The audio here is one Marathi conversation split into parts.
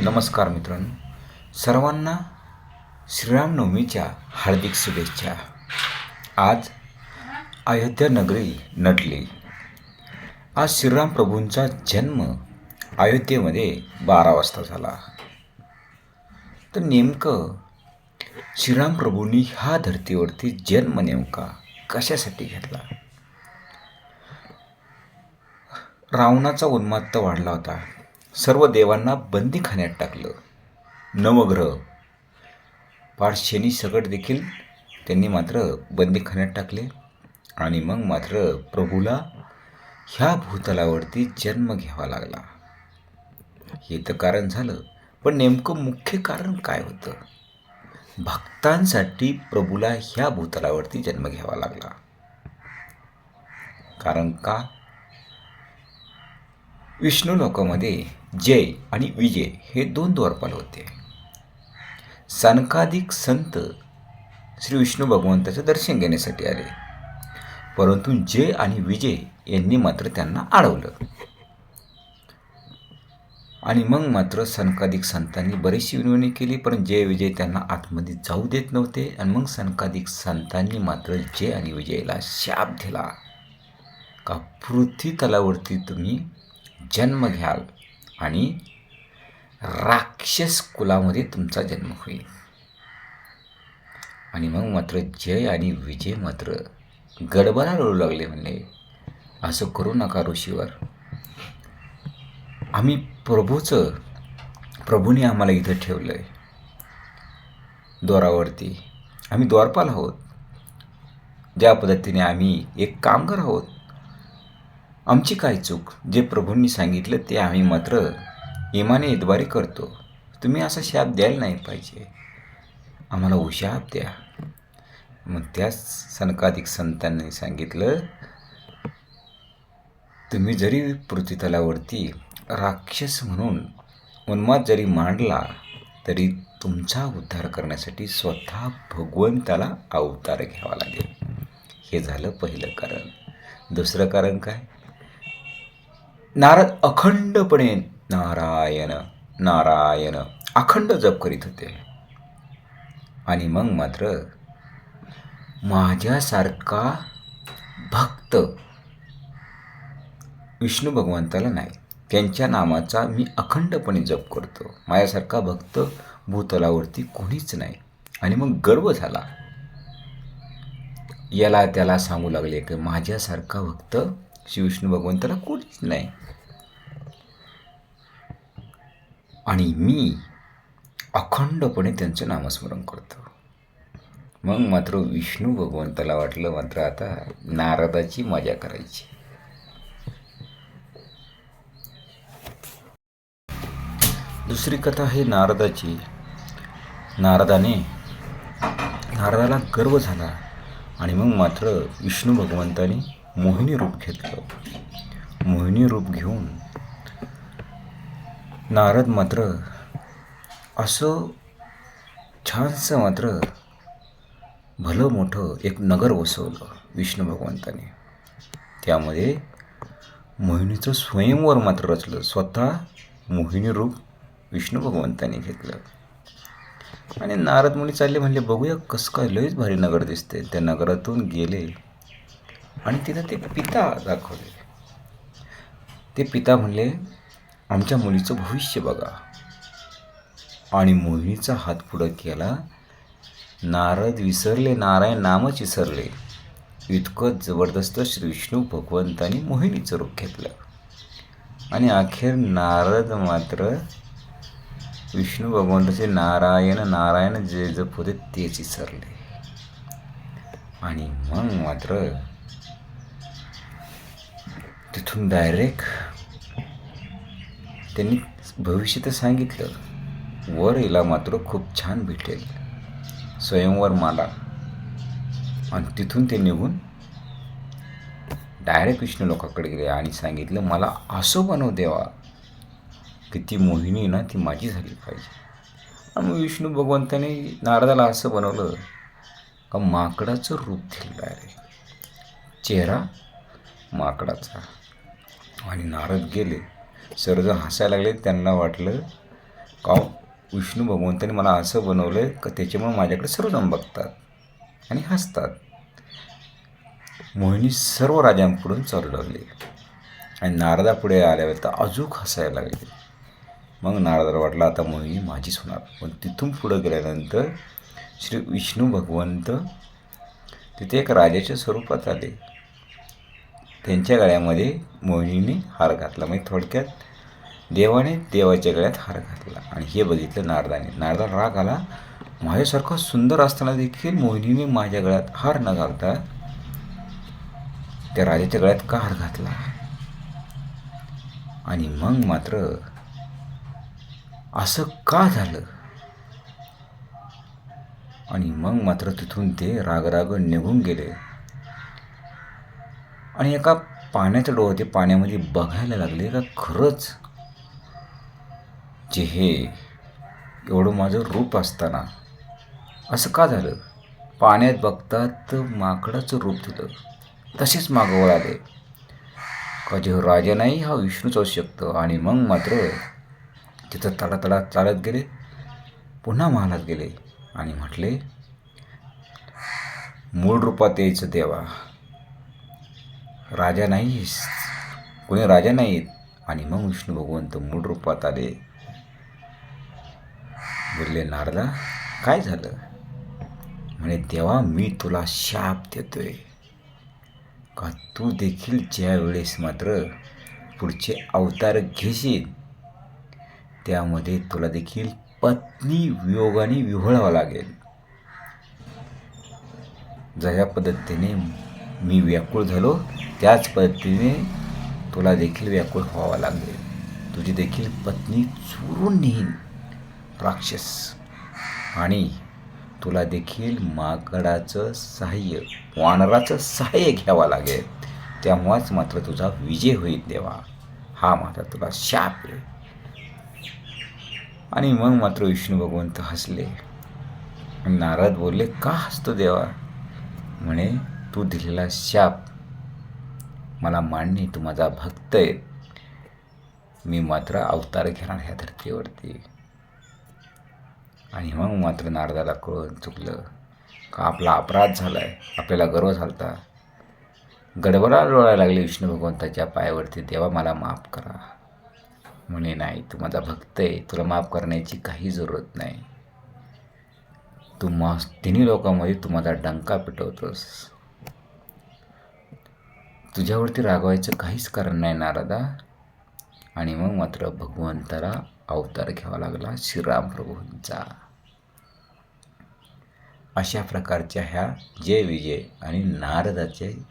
नमस्कार मित्रांनो. सर्वांना श्रीरामनवमीच्या हार्दिक शुभेच्छा. आज अयोध्या नगरी नटली. आज श्रीराम प्रभूंचा जन्म अयोध्येमध्ये बारा वाजता झाला. तर नेमकं श्रीराम प्रभूंनी ह्या धर्तीवरती जन्म नेमका कशासाठी घेतला? रावणाचा उन्मात्त वाढला होता. सर्व देवांना बंदीखान्यात टाकलं. नवग्रह. पाठ शनी सकट देखील त्यांनी मात्र बंदीखान्यात टाकले. आणि मग मात्र प्रभूला ह्या भूतलावरती जन्म घ्यावा लागला. हे तर कारण झालं पण नेमकं मुख्य कारण काय होतं? भक्तांसाठी प्रभूला ह्या भूतलावरती जन्म घ्यावा लागला. कारण का? विष्णू लोकामध्ये जय आणि विजय हे दोन द्वारपाल होते. सनकाधिक संत श्री विष्णू भगवंताचं दर्शन घेण्यासाठी आले. परंतु जय आणि विजय यांनी मात्र त्यांना अडवलं. आणि मग मात्र सनकाधिक संतांनी बरीचशी विनवणी केली पण जय विजय त्यांना आतमध्ये जाऊ देत नव्हते. आणि मग सनकाधिक संतांनी मात्र जय आणि विजयला शाप दिला. का पृथ्वी तलावरती तुम्ही जन्म घ्याल आणि राक्षस कुलामध्ये तुमचा जन्म होईल. आणि मग मात्र जय आणि विजय मात्र गडबडा रडू लागले म्हणले असं करू नका ऋषीवर. आम्ही प्रभूचं प्रभूने आम्हाला इथं ठेवलं आहे द्वारावरती. आम्ही द्वारपाल आहोत. ज्या पद्धतीने आम्ही एक कामगार आहोत आमची काय चूक? जे प्रभूंनी सांगितलं ते आम्ही मात्र इमाने इतबारी करतो. तुम्ही असा शाप द्यायला नाही पाहिजे. आम्हाला उशाप द्या. मग त्याच सनकाधिक संतांनी सांगितलं तुम्ही जरी पृथ्वीतलावरती राक्षस म्हणून उन्माद जरी मांडला तरी तुमचा उद्धार करण्यासाठी स्वतः भगवंताला अवतार घ्यावा लागेल. हे झालं पहिलं कारण. दुसरं कारण काय? नारद अखंडपणे नारायण नारायण अखंड जप करीत होते. आणि मग मात्र माझ्यासारखा भक्त विष्णू भगवंताला नाही. त्यांच्या नामाचा मी अखंडपणे जप करतो. माझ्यासारखा भक्त भूतलावरती कोणीच नाही. आणि मग गर्व झाला. याला त्याला सांगू लागले की माझ्यासारखा भक्त श्री विष्णू भगवंताला कोणीच नाही. आणि मी अखंडपणे त्यांचं नामस्मरण करतो. मग मात्र विष्णू भगवंताला वाटलं मात्र आता नारदाची मजा करायची. दुसरी कथा आहे नारदाची. नारदाने नारदाला गर्व झाला आणि मग मात्र विष्णू भगवंताने मोहिनी रूप घेतलं. मोहिनी रूप घेऊन नारद मात्र असं छानसं मात्र भलं मोठं एक नगर वसवलं विष्णू भगवंताने. त्यामध्ये मोहिनीचं स्वयंवर मात्र रचलं. स्वतः मोहिनी रूप विष्णू भगवंताने घेतलं. आणि नारद मुनी चालले म्हणले बघूया कसं काय लयच भारी नगर दिसते त्या नगरातून गेले. आणि तिथं ते पिता दाखवले. ते पिता म्हणले आमच्या मुलीचं भविष्य बघा. आणि मोहिनीचा हात पुढं केला. नारद विसरले नारायण नामच विसरले. इतकं जबरदस्त श्री विष्णू भगवंतानी मोहिनीचं रूप घेतलं. आणि अखेर नारद मात्र विष्णू भगवंताचे नारायण नारायण जे जप होते तेच विसरले. आणि मग मात्र तिथून डायरेक्ट त्यांनी भविष्य तर सांगितलं वर हिला मात्र खूप छान भेटेल स्वयंवर माला आणि तिथून ते निघून डायरेक्ट विष्णू लोकांकडे गेले आणि सांगितलं मला असं बनव देवा की ती मोहिनी ना ती माझी झाली पाहिजे. आणि मग विष्णू भगवंताने नारदाला असं बनवलं का माकडाचं रूप दिलं डायरेक्ट चेहरा माकडाचा. आणि नारद गेले. सर्वजण हसायला लागले. त्यांना वाटलं का हो? विष्णू भगवंताने मला असं बनवलं आहे का? त्याच्यामुळे माझ्याकडे सर्वजण बघतात आणि हसतात. मोहिनी सर्व राजांपुढून चालू लागली आणि नारदापुढे आल्यावर तर अजूक हसायला लागले. मग नारदाला वाटलं आता मोहिनी माझीच होणार. पण तिथून पुढं गेल्यानंतर श्री विष्णू भगवंत तिथे एक राजाच्या स्वरूपात आले. त्यांच्या गळ्यामध्ये मोहिनीने हार घातला. म्हणजे थोडक्यात देवाने देवाच्या गळ्यात हार घातला. आणि हे बघितलं नारदाने. नारदाला राग आला. माझ्यासारखं सुंदर असताना देखील मोहिनीने माझ्या गळ्यात हार न घालता त्या राजाच्या गळ्यात का हार घातला? आणि मग मात्र असं का झालं? आणि मग मात्र तिथून ते रागराग निघून गेले. आणि एका पाण्याच्या डोळं ते पाण्यामध्ये बघायला लागले का खरंच जे हे एवढं माझं रूप असताना असं का झालं? पाण्यात बघतात तर माकडाचं रूप दिलं तसेच मागं वळाले. का जे हो राजा नाही हा विष्णूच असू शकतो. आणि मग मात्र तिथं तडातडा चालत गेले. पुन्हा महालात गेले. आणि म्हटले मूळ रूपात यायचं देवा. राजा नाहीस कोणी राजा नाहीत आणि मग विष्णू भगवंत मूळ रूपात आले. बोलले नारदा काय झालं? म्हणे देवा मी तुला शाप देतोय. का तू देखील ज्यावेळेस मात्र पुढचे अवतार घेशील त्यामध्ये तुला देखील पत्नी वियोगाने विव्हळावं लागेल. जशा पद्धतीने मी व्याकुळ झालो त्याच पद्धतीने तुला देखील व्याकुळ व्हावं लागेल. तुझी देखील पत्नी चोरून नेईन राक्षस. आणि तुला देखील माकडाचं सहाय्य वानराचं सहाय्य घ्यावं लागेल. तेव्हाच मात्र तुझा विजय होईल देवा. हा मात्र तुला शाप आहे. आणि मग मात्र विष्णू भगवंत हसले. नारद बोलले का हसतो देवा? म्हणे तू दिलेला शाप. मला मान्य तू माझा भक्त आहे. मी मात्र अवतार घेणार ह्या धर्तीवरती. आणि मग मात्र नारदाला कळून चुकलं का आपला अपराध झाला आहे आपल्याला गर्व झालता. गडबडा लोळायला लागले विष्णू भगवंताच्या पायावरती देवा मला माफ करा. म्हणे नाही तू माझा भक्त आहे तुला माफ करण्याची काही जरूरत नाही. तू मा तिन्ही लोकांमध्ये तू माझा डंका पिटवतोस. तुझ्यावरती रागवायचं काहीच कारण नाही नारदा. आणि मग मात्र भगवंताला अवतार घ्यावा लागला. श्रीराम प्रभूंचा अशा प्रकारच्या ह्या जय विजय आणि नारदाचे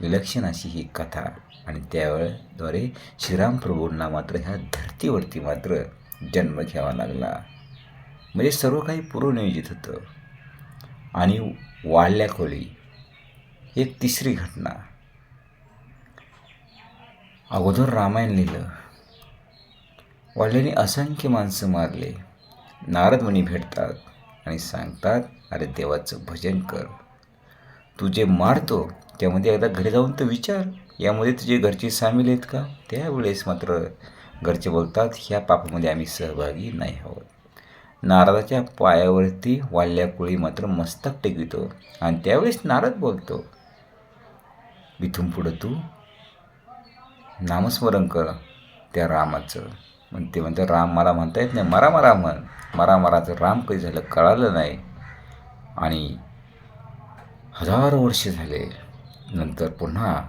विलक्षण अशी ही कथा. आणि त्यावेळेद्वारे श्रीराम प्रभूंना मात्र ह्या धर्तीवरती मात्र जन्म घ्यावा लागला. म्हणजे सर्व काही पूर्वनियोजित होतं. आणि वाढल्या खोली एक तिसरी घटना. अगोदर रामायण लिहिलं. वाढल्याने असंख्य माणसं मारले. नारद म्हणी भेटतात आणि सांगतात अरे देवाचं भजन कर. तू जे मारतो त्यामध्ये एकदा घरी जाऊन तर विचार. यामध्ये तुझे घरचे सामील आहेत का? त्यावेळेस मात्र घरचे बोलतात ह्या पापामध्ये आम्ही सहभागी नाही आहोत. नारदाच्या पायावरती वाढल्या कुळी मात्र मस्तक टेकवितो. आणि त्यावेळेस नारद बोलतो इथून पुढं तू नामस्मरण कर त्या रामाचं. मग ते म्हणतात राम मला म्हणता येत नाही. मरा मरा म्हण. मरा मराचं राम कधी झालं कळालं नाही. आणि हजारो वर्ष झाले. नंतर पुन्हा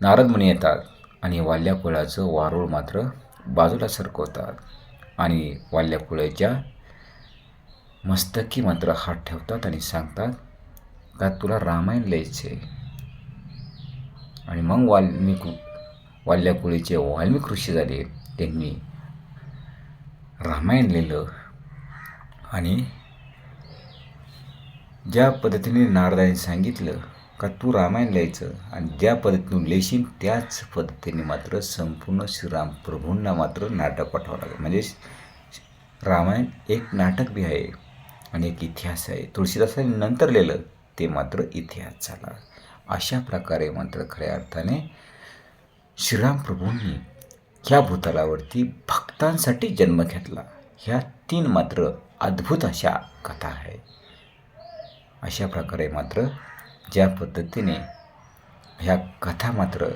नारद मुनी येतात आणि वाल्याकुळाचं वारूळ मात्र बाजूला सरकवतात. आणि वाल्याकुळाच्या मस्तकी मात्र हात ठेवतात आणि सांगतात का तुला रामायण लिहायचे आणि मग वाल्मिक वाल्याकुळीचे वाल्मिक ऋषी झाले. त्यांनी रामायण लिहिलं आणि ज्या पद्धतीने नारदाने सांगितलं का तू रामायण लिहायचं आणि ज्या पद्धतीने लिहिशील त्याच पद्धतीने मात्र संपूर्ण श्रीराम प्रभूंना मात्र नाटक पाठवावं लागेल. म्हणजे रामायण एक नाटक बी आहे आणि एक इतिहास आहे. तुळशीदासाने नंतर लिहिलं ते मात्र इतिहास झाला. अशा प्रकारे मात्र खऱ्या अर्थाने श्रीराम प्रभूंनी ह्या भूतलावरती भक्तांसाठी जन्म घेतला. ह्या तीन मात्र अद्भुत अशा कथा आहे. अशा प्रकारे मात्र ज्या पद्धतीने ह्या कथा मात्र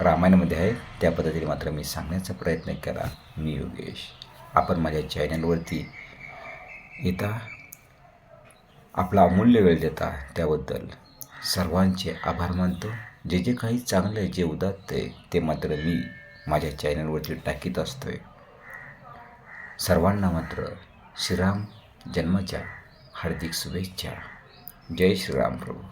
रामायणामध्ये आहेत त्या पद्धतीने मात्र मी सांगण्याचा प्रयत्न केला. मी योगेश आपण माझ्या चॅनलवरती येता आपला अमूल्य वेळ देता त्याबद्दल सर्वांचे आभार मानतो. जे जे काही चांगलं आहे जे उदात्त आहे ते मात्र मी माझ्या चॅनलवरती टाकीत असतो आहे सर्वांना मात्र श्रीराम जन्माच्या हार्दिक शुभेच्छा. जय श्रीराम प्रभू.